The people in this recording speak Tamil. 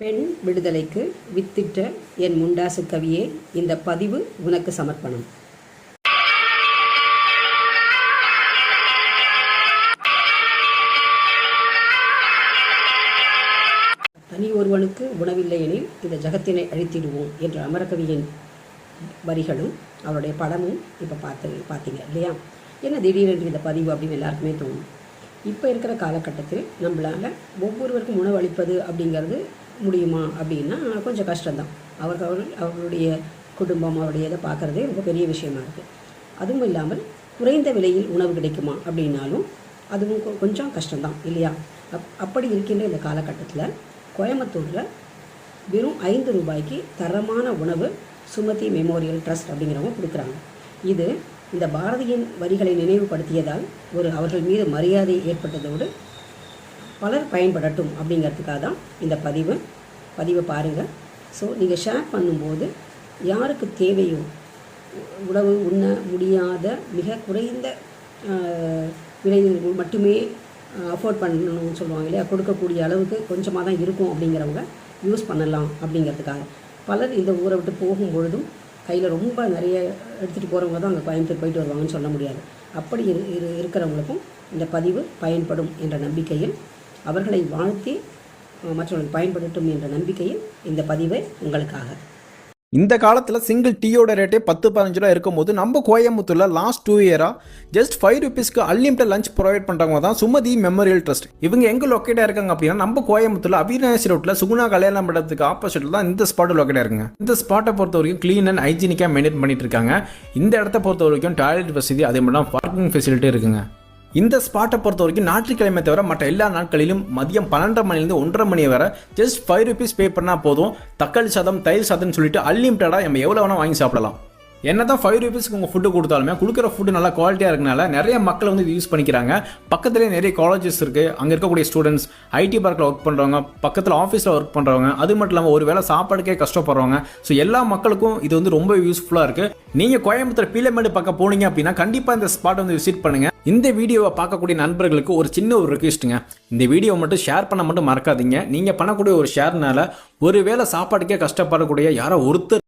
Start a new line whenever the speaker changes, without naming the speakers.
பெண் விடுதலைக்கு வித்திட்ட என் முண்டாசு கவியே இந்த பதிவு உனக்கு சமர்ப்பணம். தனி ஒருவனுக்கு உணவில்லை எனில் இந்த ஜகத்தினை அழித்திடுவோம் என்ற அமரகவியின் வரிகளும் அவருடைய படமும் இப்போ பார்த்து பார்த்தீங்க இல்லையா? என்ன திடீரென்று இந்த பதிவு அப்படின்னு எல்லாருக்குமே தோணும். இப்போ இருக்கிற காலகட்டத்தில் நம்மளால் ஒவ்வொருவருக்கும் உணவு அளிப்பது அப்படிங்கிறது முடியுமா அப்படின்னா கொஞ்சம் கஷ்டம்தான். அவர்கள் அவர்களுடைய குடும்பம் அவருடைய இதை பார்க்குறதே ரொம்ப பெரிய விஷயமா இருக்குது அதுவும் இல்லாமல் குறைந்த விலையில் உணவு கிடைக்குமா அப்படின்னாலும் அதுவும் கொஞ்சம் கஷ்டம்தான் இல்லையா? அப் அப்படி இருக்கின்ற இந்த காலகட்டத்தில் கோயம்புத்தூரில் வெறும் ஐந்து ரூபாய்க்கு தரமான உணவு சுமதி மெமோரியல் ட்ரஸ்ட் அப்படிங்கிறவங்க கொடுக்குறாங்க. இது இந்த பாரதியின் வரிகளை நினைவுபடுத்தியதால் ஒரு அவர்கள் மீது மரியாதை ஏற்பட்டதோடு பலர் பயன்படட்டும் அப்படிங்கிறதுக்காக தான் இந்த பதிவு. பதிவை பாருங்கள் ஸோ நீங்கள் ஷேர் பண்ணும்போது யாருக்கு தேவையோ உணவு உண்ண முடியாத மிக குறைந்த ஆஹ், மட்டுமே அஃபோர்ட் பண்ணணும்னு சொல்லுவாங்க இல்லையா? கொடுக்கக்கூடிய அளவுக்கு கொஞ்சமாக தான் இருக்கும் அப்படிங்கிறவங்க யூஸ் பண்ணலாம் அப்படிங்கிறதுக்காக. பலர் இந்த ஊரை விட்டு போகும் பொழுதும் கையில் ரொம்ப நிறைய எடுத்துகிட்டு போகிறவங்க தான் அங்கே கோயம்புத்தூர் போயிட்டு வருவாங்கன்னு சொல்ல முடியாது. அப்படி இரு இரு இருக்கிறவங்களுக்கும் இந்த பதிவு பயன்படும் என்ற நம்பிக்கையில் அவர்களை வாழ்த்தி மற்றவர்கள் பயன்படுத்தும் என்ற நம்பிக்கையில் இந்த பதிவை உங்களுக்காக.
இந்த காலத்தில் சிங்கிள் டீயோட ரேட்டே பத்து பதினஞ்சு ரூபா இருக்கும்போது நம்ம கோயம்புத்தூரில் லாஸ்ட் டூ இயராக ஜஸ்ட் ஃபைவ் ருபீஸ்க்கு அன்லிமிட்டட் லஞ்ச் ப்ரொவைட் பண்ணுறவங்க தான் சுமதி மெமோரியல் ட்ரஸ்ட் இவங்க எங்கே லொக்கேட்டாக இருக்காங்க அப்படின்னா நம்ம கோயம்புத்தூரில் அவிநாசி ரோட்டில் சுகுணா கல்யாணம் படத்துக்கு ஆப்போசிட்டில் தான் இந்த ஸ்பாட் லொக்கேட்டாக இருக்குங்க. இந்த ஸ்பாட்டை பொறுத்த வரைக்கும் க்ளீன் அண்ட் ஹைஜீனிக்காக மெயின்டைன் பண்ணிட்டு இருக்காங்க. இந்த இடத்த பொறுத்த வரைக்கும் டாய்லெட் வசதி அதே தான் பார்க்கிங் ஃபெசிலிட்டி இருக்குங்க. இந்த ஸ்பாட்டை பொறுத்த வரைக்கும் ஞாயிற்றுக்கிழமை தவிர மற்ற எல்லா நாட்களிலும் மதியம் பன்னெண்டரை மணிலேருந்து ஒன்றரை மணி வரை ஜஸ்ட் ஃபைவ் ருபீஸ் பே பண்ணால் போதும். தக்காளி சாதம் தயிர் சாதம்னு சொல்லிட்டு அன்லிமிட்டடாக நம்ம எவ்வளோ வேணால் வாங்கி சாப்பிடலாம். என்ன தான் ஃபைவ் ருபீஸ்க்கு உங்கள் ஃபுட்டு கொடுத்தாலுமே கொடுக்குற ஃபுட்டு நல்லா குவாலிட்டியாக இருக்கனால நிறைய மக்கள் வந்து யூஸ் பண்ணிக்கிறாங்க. பக்கத்துலேயே நிறைய காலேஜஸ் இருக்குது அங்கே இருக்கக்கூடிய ஸ்டூடெண்ட்ஸ் ஐடி பார்க்கில் ஒர்க் பண்ணுறவங்க பக்கத்தில் ஆஃபீஸில் ஒர்க் பண்ணுறவங்க அது மட்டும் இல்லாமல் ஒரு வேளை சாப்பாடுக்கே கஷ்டப்படுறவங்க. ஸோ எல்லா மக்களுக்கும் இது வந்து ரொம்ப யூஸ்ஃபுல்லாக இருக்குது நீங்கள் கோயம்புத்தூர் பீலமேடு பக்கம் போனீங்க அப்படின்னா கண்டிப்பாக இந்த ஸ்பாட் வந்து விசிட் பண்ணுங்கள் இந்த வீடியோவை பார்க்கக்கூடிய நண்பர்களுக்கு ஒரு சின்ன ஒரு ரிக்வெஸ்ட்டுங்க இந்த வீடியோ மட்டும் ஷேர் பண்ண மட்டும் மறக்காதீங்க. நீங்கள் பண்ணக்கூடிய ஒரு ஷேர்னால ஒருவேளை சாப்பாடுக்கே கஷ்டப்படக்கூடிய யாரோ ஒருத்தர்